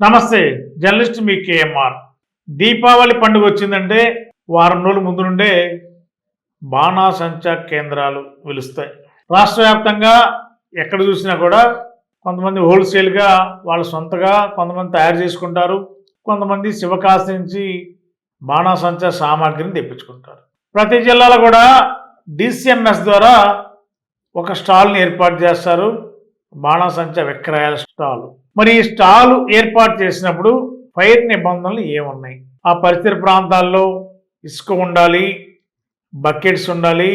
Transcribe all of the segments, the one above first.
నమస్తే జర్నలిస్ట్ మీ కేఎంఆర్. దీపావళి పండుగ వచ్చిందంటే వారం రోజుల ముందు నుండే బాణాసంచా కేంద్రాలు వెలుస్తాయి. రాష్ట్ర వ్యాప్తంగా ఎక్కడ చూసినా కూడా కొంతమంది హోల్సేల్గా వాళ్ళ సొంతగా కొంతమంది తయారు చేసుకుంటారు కొంతమంది శివకాశి నుంచి బాణాసంచా సామాగ్రిని తెప్పించుకుంటారు. ప్రతి జిల్లాలో కూడా డిసిఎంఎస్ ద్వారా ఒక స్టాల్ని ఏర్పాటు చేస్తారు బాణాసంచా విక్రయాల స్టాల్. మరి ఈ స్టాల్ ఏర్పాటు చేసినప్పుడు ఫైర్ నిబంధనలు ఏమున్నాయి? ఆ పరిసర ప్రాంతాల్లో ఇసుక ఉండాలి బకెట్స్ ఉండాలి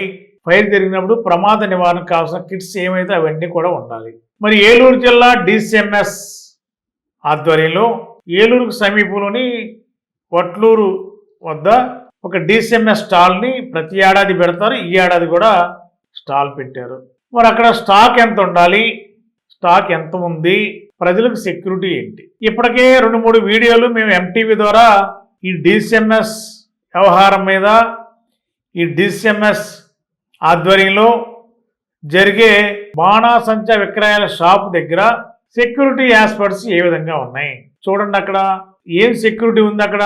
ఫైర్ జరిగినప్పుడు ప్రమాద నివారణకు కావాల్సిన కిట్స్ ఏమైతే అవన్నీ కూడా ఉండాలి. మరి ఏలూరు జిల్లా డిసిఎంఎస్ ఆధ్వర్యంలో ఏలూరుకు సమీపంలోని వట్లూరు వద్ద ఒక డిసిఎంఎస్ స్టాల్ని ప్రతి ఏడాది పెడతారు. ఈ ఏడాది కూడా స్టాల్ పెట్టారు. మరి అక్కడ స్టాక్ ఎంత ఉండాలి? స్టాక్ ఎంత ఉంది? ప్రజలకు సెక్యూరిటీ ఏంటి? ఇప్పటికే రెండు మూడు వీడియోలు మేము ఎంటీవీ ద్వారా ఈ డిసిఎంఎస్ వ్యవహారం మీద ఈ డిసిఎంఎస్ ఆధ్వర్యంలో జరిగే బాణాసంచా విక్రయాల షాప్ దగ్గర సెక్యూరిటీ యాస్పర్ట్స్ ఏ విధంగా ఉన్నాయి? చూడండి అక్కడ. ఏం సెక్యూరిటీ ఉంది అక్కడ?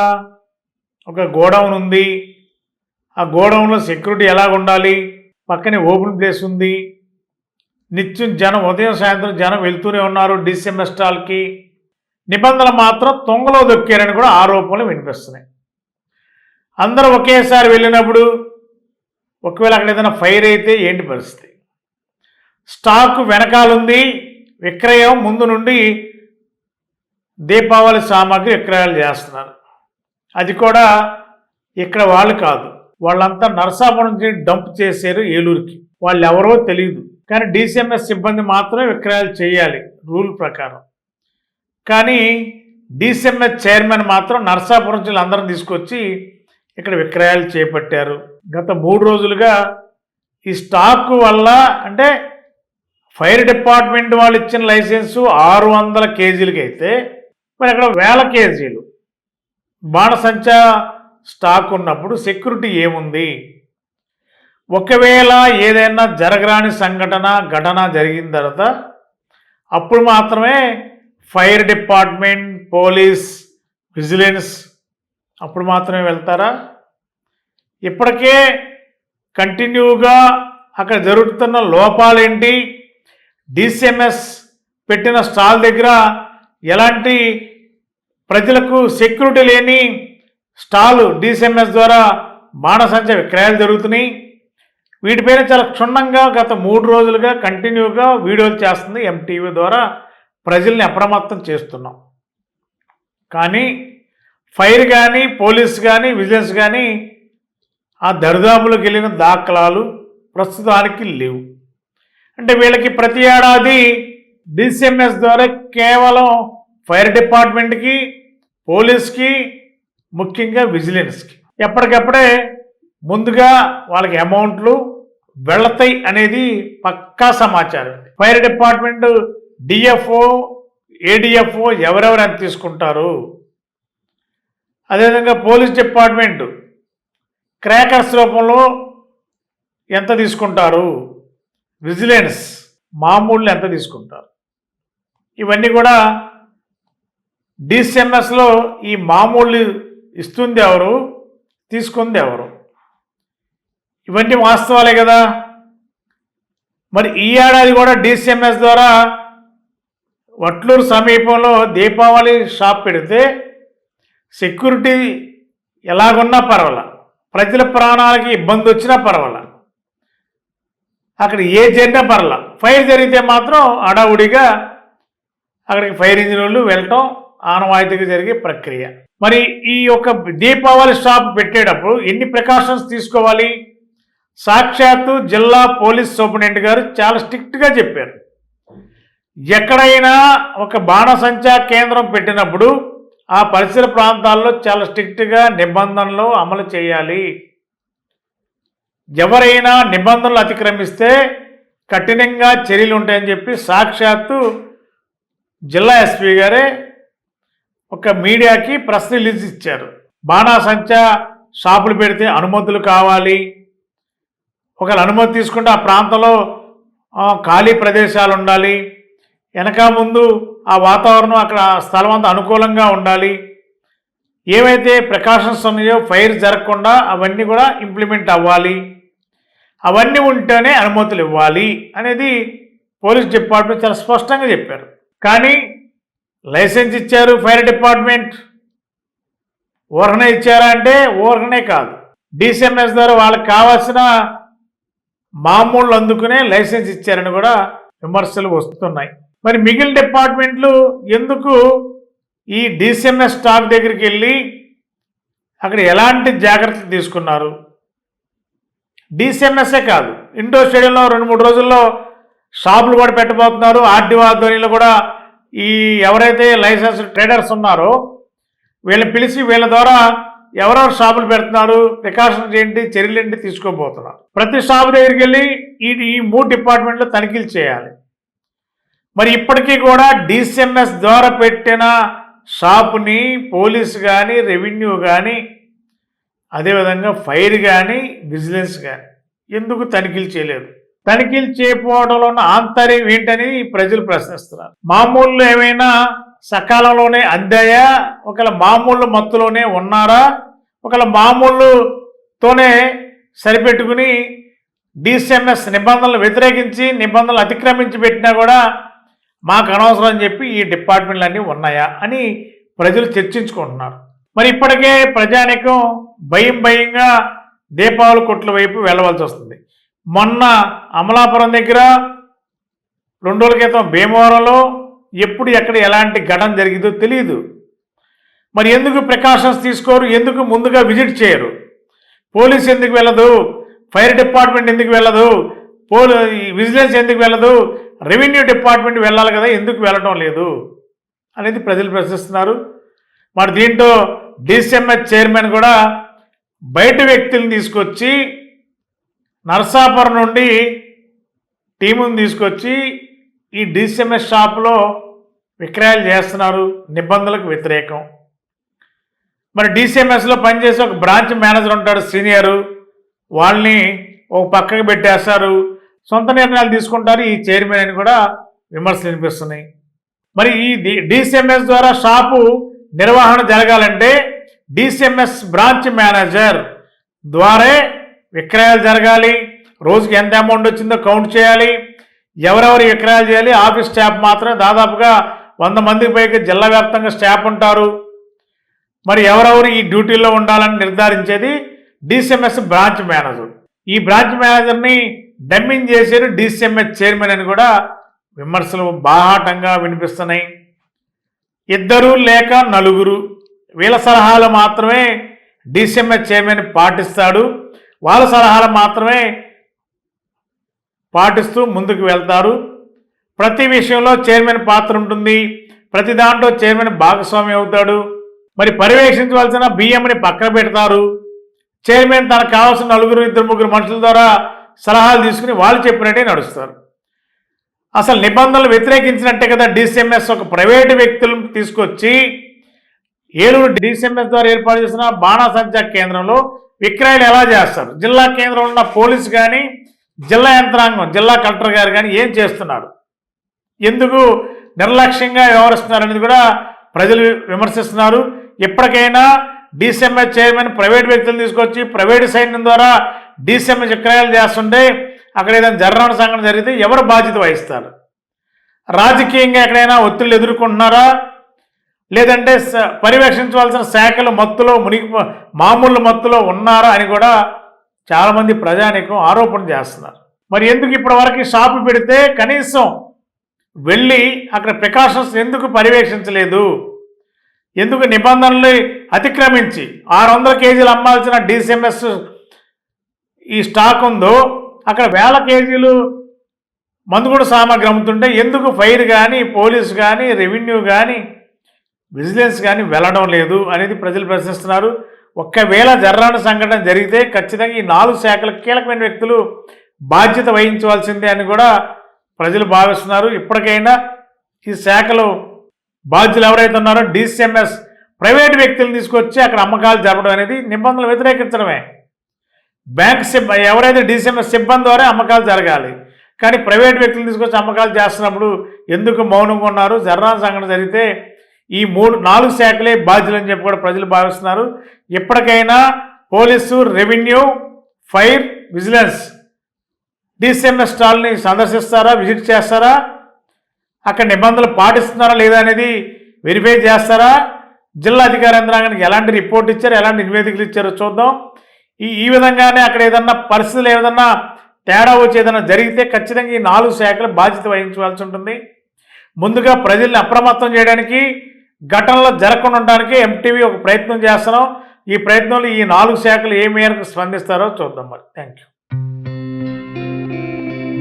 ఒక గోడౌన్ ఉంది. ఆ గోడౌన్లో సెక్యూరిటీ ఎలా ఉండాలి పక్కనే ఓపెన్ ప్లేస్ ఉంది. నిత్యం జనం ఉదయం సాయంత్రం జనం వెళ్తూనే ఉన్నారు. డిసిఎంఎస్ స్టాల్కి. నిబంధనలు మాత్రం తొంగలో దొక్కారని కూడా ఆరోపణలు వినిపిస్తున్నాయి. అందరూ ఒకేసారి వెళ్ళినప్పుడు ఒకవేళ అక్కడ ఏదైనా ఫైర్ అయితే ఏంటి పరిస్థితి? స్టాక్ వెనకాలుంది విక్రయం ముందు నుండి దీపావళి సామాగ్రి విక్రయాలు చేస్తున్నారు. అది కూడా ఇక్కడ వాళ్ళు కాదు. వాళ్ళంతా నరసాపురం నుంచి డంప్ చేశారు ఏలూరుకి. వాళ్ళు ఎవరో తెలియదు కానీ డిసిఎంఎస్ సిబ్బంది మాత్రమే విక్రయాలు చేయాలి రూల్ ప్రకారం. కానీ డిసిఎంఎస్ చైర్మన్ మాత్రం నర్సాపురం నుంచి అందరం తీసుకొచ్చి ఇక్కడ విక్రయాలు చేపట్టారు. గత మూడు రోజులుగా ఈ స్టాక్ వల్ల అంటే ఫైర్ డిపార్ట్మెంట్ వాళ్ళు ఇచ్చిన లైసెన్సు ఆరు వందల కేజీలకి అయితే మరి అక్కడ వేల కేజీలు. బాణసంచా స్టాక్ ఉన్నప్పుడు సెక్యూరిటీ ఏముంది? ఒకవేళ ఏదైనా జరగరాని సంఘటన ఘటన జరిగిన తర్వాత అప్పుడు మాత్రమే ఫైర్ డిపార్ట్మెంట్ పోలీస్ విజిలెన్స్ అప్పుడు మాత్రమే వెళ్తారా? ఇప్పటికే కంటిన్యూగా అక్కడ జరుగుతున్న లోపాలేంటి? డిసిఎంఎస్ పెట్టిన స్టాల్ దగ్గర ఎలాంటి ప్రజలకు సెక్యూరిటీ లేని స్టాల్ డిసిఎంఎస్ ద్వారా బాణసంచ విక్రయాలు జరుగుతున్నాయి. వీటిపైన చాలా క్షుణ్ణంగా గత మూడు రోజులుగా కంటిన్యూగా వీడియోలు చేస్తుంది ఎంటీవీ ద్వారా ప్రజల్ని అప్రమత్తం చేస్తున్నాం. కానీ ఫైర్ కానీ పోలీస్ కానీ విజిలెన్స్ కానీ ఆ దరిదాపులకు వెళ్ళిన దాఖలాలు ప్రస్తుతానికి లేవు. అంటే వీళ్ళకి ప్రతి ఏడాది డిసిఎంఎస్ ద్వారా కేవలం ఫైర్ డిపార్ట్మెంట్కి పోలీస్కి ముఖ్యంగా విజిలెన్స్కి ఎప్పటికప్పుడే ముందుగా వాళ్ళకి అమౌంట్లు వెళతాయి అనేది పక్కా సమాచారం. ఫైర్ డిపార్ట్మెంట్ డిఎఫ్ఓ ఏడిఎఫ్ఓ ఎవరెవరు ఎంత తీసుకుంటారు? అదేవిధంగా పోలీస్ డిపార్ట్మెంట్ క్రాకర్స్ రూపంలో ఎంత తీసుకుంటారు? విజిలెన్స్ మామూళ్ళు ఎంత తీసుకుంటారు? ఇవన్నీ కూడా డిసిఎంఎస్లో ఈ మామూళ్ళు ఇస్తుంది ఎవరు? తీసుకుంది ఎవరు? ఇవన్నీ వాస్తవాలే కదా. మరి ఈ ఏడాది కూడా డిసిఎంఎస్ ద్వారా వట్లూరు సమీపంలో దీపావళి షాప్ పెడితే సెక్యూరిటీ ఎలాగున్నా పర్వాల. ప్రజల ప్రాణాలకి ఇబ్బంది వచ్చినా పర్వాల. అక్కడ ఏ జరిగినా పర్వాల. ఫైర్ జరిగితే మాత్రం అడావుడిగా అక్కడికి ఫైర్ ఇంజిన్ వాళ్ళు వెళ్ళటం ఆనవాయితీగా జరిగే ప్రక్రియ. మరి ఈ యొక్క దీపావళి షాప్ పెట్టేటప్పుడు ఎన్ని ప్రికాషన్స్ తీసుకోవాలి? సాక్షాత్తు జిల్లా పోలీస్ సూపరింటెండెంట్ గారు చాలా స్ట్రిక్ట్గా చెప్పారు. ఎక్కడైనా ఒక బాణసంచా కేంద్రం పెట్టినప్పుడు ఆ పరిసర ప్రాంతాల్లో చాలా స్ట్రిక్ట్గా నిబంధనలు అమలు చేయాలి. ఎవరైనా నిబంధనలు అతిక్రమిస్తే కఠినంగా చర్యలు ఉంటాయని చెప్పి సాక్షాత్తు జిల్లా ఎస్పీ గారే ఒక మీడియాకి ప్రెస్ రిలీజ్ ఇచ్చారు. బాణాసంచా షాపులు పెడితే అనుమతులు కావాలి. ఒకవేళ అనుమతి తీసుకుంటే ఆ ప్రాంతంలో ఖాళీ ప్రదేశాలు ఉండాలి. వెనక ముందు ఆ వాతావరణం అక్కడ స్థలం అంతా అనుకూలంగా ఉండాలి. ఏవైతే ప్రికాషన్స్ ఉన్నాయో ఫైర్ జరగకుండా అవన్నీ కూడా ఇంప్లిమెంట్ అవ్వాలి. అవన్నీ ఉంటేనే అనుమతులు ఇవ్వాలి అనేది పోలీస్ డిపార్ట్మెంట్ చాలా స్పష్టంగా చెప్పారు. కానీ లైసెన్స్ ఇచ్చారు ఫైర్ డిపార్ట్మెంట్. ఊరకనే ఇచ్చారా అంటే ఊరకనే కాదు. డిసిఎంఎస్ ద్వారా వాళ్ళకి కావాల్సిన మామూలు అందుకునే లైసెన్స్ ఇచ్చారని కూడా విమర్శలు వస్తున్నాయి. మరి మిగిలిన డిపార్ట్మెంట్లు ఎందుకు ఈ డిసిఎన్ఎస్ స్టాక్ దగ్గరికి వెళ్ళి అక్కడ ఎలాంటి జాగ్రత్తలు తీసుకున్నారు? డిసిఎన్ఎస్ఏ కాదు. ఇండోర్ స్టేడియంలో రెండు మూడు రోజుల్లో షాపులు కూడా పెట్టబోతున్నారు. ఆర్డీఓ ఆధ్వర్యంలో కూడా ఈ ఎవరైతే లైసెన్స్ ట్రేడర్స్ ఉన్నారో వీళ్ళని పిలిచి వీళ్ళ ద్వారా ఎవరెవరు షాపులు పెడుతున్నారు ప్రికాషన్స్ ఏంటి చర్యలు ఏంటి తీసుకోబోతున్నారు. ప్రతి షాపు దగ్గరికి వెళ్ళి ఈ ఈ మూడు డిపార్ట్మెంట్లు తనిఖీలు చేయాలి. మరి ఇప్పటికీ కూడా డిసిఎన్ఎస్ ద్వారా పెట్టిన షాపుని పోలీసు కానీ రెవెన్యూ కానీ అదేవిధంగా ఫైర్ కానీ విజిలెన్స్ కానీ ఎందుకు తనిఖీలు చేయలేదు? తనిఖీలు చేయకపోవడంలో ఉన్న ఆంతర్యం ఏంటని ప్రజలు ప్రశ్నిస్తున్నారు. మామూలు ఏమైనా సకాలంలోనే అందాయా? ఒకవేళ మామూలు మత్తులోనే ఉన్నారా? ఒకవేళ మామూలుతోనే సరిపెట్టుకుని డిసిఎంఎస్ నిబంధనలు వ్యతిరేకించి నిబంధనలు అతిక్రమించి పెట్టినా కూడా మాకు అనవసరం అని చెప్పి ఈ డిపార్ట్మెంట్లు అన్నీ ఉన్నాయా అని ప్రజలు చర్చించుకుంటున్నారు. మరి ఇప్పటికే ప్రజానికం భయం భయంగా దీపావళి కొట్ల వైపు వెళ్ళవలసి వస్తుంది. మొన్న అమలాపురం దగ్గర రెండు రోజుల క్రితం భీమవరంలో ఎప్పుడు ఎక్కడ ఎలాంటి ఘటన జరిగిందో తెలియదు మరి ఎందుకు ప్రికాషన్స్ తీసుకోరు? ఎందుకు ముందుగా విజిట్ చేయరు? పోలీస్ ఎందుకు వెళ్ళదు? ఫైర్ డిపార్ట్మెంట్ ఎందుకు వెళ్ళదు? పోలీ విజిలెన్స్ ఎందుకు వెళ్ళదు? రెవెన్యూ డిపార్ట్మెంట్ వెళ్ళాలి కదా ఎందుకు వెళ్ళడం లేదు? అనేది ప్రజలు ప్రశ్నిస్తున్నారు. మరి దీంట్లో డిసిఎంఎస్ చైర్మన్ కూడా బయట వ్యక్తులను తీసుకొచ్చి నర్సాపురం నుండి టీముని తీసుకొచ్చి ఈ డిసిఎంఎస్ షాప్లో విక్రయాలు చేస్తున్నారు. నిబంధనలకు వ్యతిరేకం. మరి డిసిఎంఎస్లో పనిచేసే ఒక బ్రాంచ్ మేనేజర్ ఉంటాడు సీనియరు. వాళ్ళని ఒక పక్కకు పెట్టేస్తారు. సొంత నిర్ణయాలు తీసుకుంటారు. ఈ చైర్మన్ అని కూడా విమర్శలు వినిపిస్తున్నాయి. మరి ఈ డిసిఎంఎస్ ద్వారా షాపు నిర్వహణ జరగాలంటే డిసిఎంఎస్ బ్రాంచ్ మేనేజర్ ద్వారే విక్రయాలు జరగాలి రోజుకి ఎంత అమౌంట్ వచ్చిందో కౌంట్ చేయాలి ఎవరెవరు విక్రయాలు చేయాలి ఆఫీస్ స్టాఫ్ మాత్రమే దాదాపుగా వంద మందికి పైకి జిల్లా వ్యాప్తంగా స్టాఫ్ ఉంటారు. మరి ఎవరెవరు ఈ డ్యూటీలో ఉండాలని నిర్ధారించేది డిసిఎంఎస్ బ్రాంచ్ మేనేజర్ ఈ బ్రాంచ్ మేనేజర్ని డమ్మింగ్ చేశారు డిసిఎంఎస్ చైర్మన్ అని కూడా విమర్శలు బాహాటంగా వినిపిస్తున్నాయి. ఇద్దరు లేక నలుగురు వీళ్ళ సలహాలు మాత్రమే డిసిఎంఎస్ చైర్మన్ పాటిస్తాడు. వాళ్ళ సలహాలు మాత్రమే పాటిస్తూ ముందుకు వెళ్తారు. ప్రతి విషయంలో చైర్మన్ పాత్ర ఉంటుంది. ప్రతి దాంట్లో చైర్మన్ భాగస్వామి అవుతాడు. మరి పర్యవేక్షించవలసిన బియ్యంని పక్కన పెడతారు. చైర్మన్ తనకు కావాల్సిన నలుగురు ఇద్దరు ముగ్గురు మనుషుల ద్వారా సలహాలు తీసుకుని వాళ్ళు చెప్పినట్టే నడుస్తారు. అసలు నిబంధనలు వ్యతిరేకించినట్టే కదా డిసిఎంఎస్ ఒక ప్రైవేటు వ్యక్తులను తీసుకొచ్చి ఏలూరు డిసిఎంఎస్ ద్వారా ఏర్పాటు చేసిన బాణాసంచా కేంద్రంలో విక్రయాలు ఎలా చేస్తారు? జిల్లా కేంద్రంలో ఉన్న పోలీసు కానీ జిల్లా యంత్రాంగం జిల్లా కలెక్టర్ గారు కానీ ఏం చేస్తున్నారు? ఎందుకు నిర్లక్ష్యంగా వ్యవహరిస్తున్నారు అనేది కూడా ప్రజలు విమర్శిస్తున్నారు. ఎప్పటికైనా డిసిఎంఎస్ చైర్మన్ ప్రైవేట్ వ్యక్తులు తీసుకొచ్చి ప్రైవేట్ సైన్యం ద్వారా డిసిఎంఎస్ విక్రయాలు చేస్తుంటే అక్కడ ఏదైనా జరగడం సంఘటన జరిగితే ఎవరు బాధ్యత వహిస్తారు? రాజకీయంగా ఎక్కడైనా ఒత్తిళ్ళు ఎదుర్కొంటున్నారా? లేదంటే పర్యవేక్షించవలసిన శాఖలు మత్తులో మునిగి మామూలు మత్తులో ఉన్నారా అని కూడా చాలామంది ప్రజానికం ఆరోపణ చేస్తున్నారు. మరి ఎందుకు ఇప్పటి వరకు షాపు పెడితే కనీసం వెళ్ళి అక్కడ ప్రికాషన్స్ ఎందుకు పర్యవేక్షించలేదు? ఎందుకు నిబంధనలు అతిక్రమించి ఆరు వందల కేజీలు అమ్మాల్సిన డిసిఎంఎస్ ఈ స్టాక్ ఉందో అక్కడ వేల కేజీలు మందుగుడు సామాగ్రి అమ్ముతుంటే ఎందుకు ఫైర్ కానీ పోలీస్ కానీ రెవెన్యూ కానీ విజిలెన్స్ కానీ వెళ్ళడం లేదు అనేది ప్రజలు ప్రశ్నిస్తున్నారు. ఒక్కవేళ జర్రాన సంఘటన జరిగితే ఖచ్చితంగా ఈ నాలుగు శాఖల కీలకమైన వ్యక్తులు బాధ్యత వహించవలసిందే అని కూడా ప్రజలు భావిస్తున్నారు. ఇప్పటికైనా ఈ శాఖలో బాధ్యులు ఎవరైతే ఉన్నారో డిసిఎంఎస్ ప్రైవేట్ వ్యక్తులను తీసుకొచ్చి అక్కడ అమ్మకాలు జరపడం అనేది నిబంధనలు వ్యతిరేకించడమే. బ్యాంక్ సిబ్ ఎవరైతే డిసిఎంఎస్ సిబ్బంది ద్వారా అమ్మకాలు జరగాలి. కానీ ప్రైవేట్ వ్యక్తులు తీసుకొచ్చి అమ్మకాలు చేస్తున్నప్పుడు ఎందుకు మౌనంగా ఉన్నారు? జర్రా సంఘటన జరిగితే ఈ మూడు నాలుగు శాఖలే బాధ్యులని చెప్పి కూడా ప్రజలు భావిస్తున్నారు. ఇప్పటికైనా police revenue fire vigilance DCMS స్టాల్ని సందర్శిస్తారా విజిట్ చేస్తారా అక్కడ నిబంధనలు పాటిస్తున్నారా లేదా అనేది వెరిఫై చేస్తారా జిల్లా అధికార యంత్రాంగానికి ఎలాంటి రిపోర్ట్ ఇచ్చారు ఎలాంటి నివేదికలు ఇచ్చారో చూద్దాం. ఈ ఈ విధంగానే అక్కడ ఏదన్నా పరిస్థితులు ఏదన్నా తేడా వచ్చి ఏదైనా జరిగితే ఖచ్చితంగా ఈ నాలుగు శాఖలు బాధ్యత వహించవలసి ఉంటుంది. ముందుగా ప్రజల్ని అప్రమత్తం చేయడానికి ఘటనలు జరగకుండా ఉండడానికి ఎంటీవీ ఒక ప్రయత్నం చేస్తున్నాం. ఈ ప్రయత్నంలో ఈ నాలుగు శాఖలు ఏ మేరకు స్పందిస్తారో చూద్దాం మరి. థ్యాంక్ యూ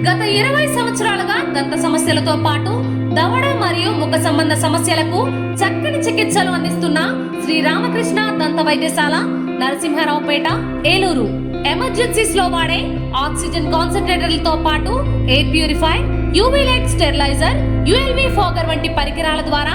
గత ఇరవై సంవత్సరాలుగా దంత సమస్యలతో పాటు దవడ మరియు ముఖ సంబంధ సమస్యలకు చక్కని చికిత్సలు అందిస్తున్న శ్రీ రామకృష్ణ దంత వైద్యశాల నరసింహారావుపేట ఏలూరు. ఎమర్జెన్సీస్లో వాడే ఆక్సిజన్ కాన్సన్ట్రేటర్లతో పాటు air purify UV light steriliser ULV fogger వంటి పరికరాల ద్వారా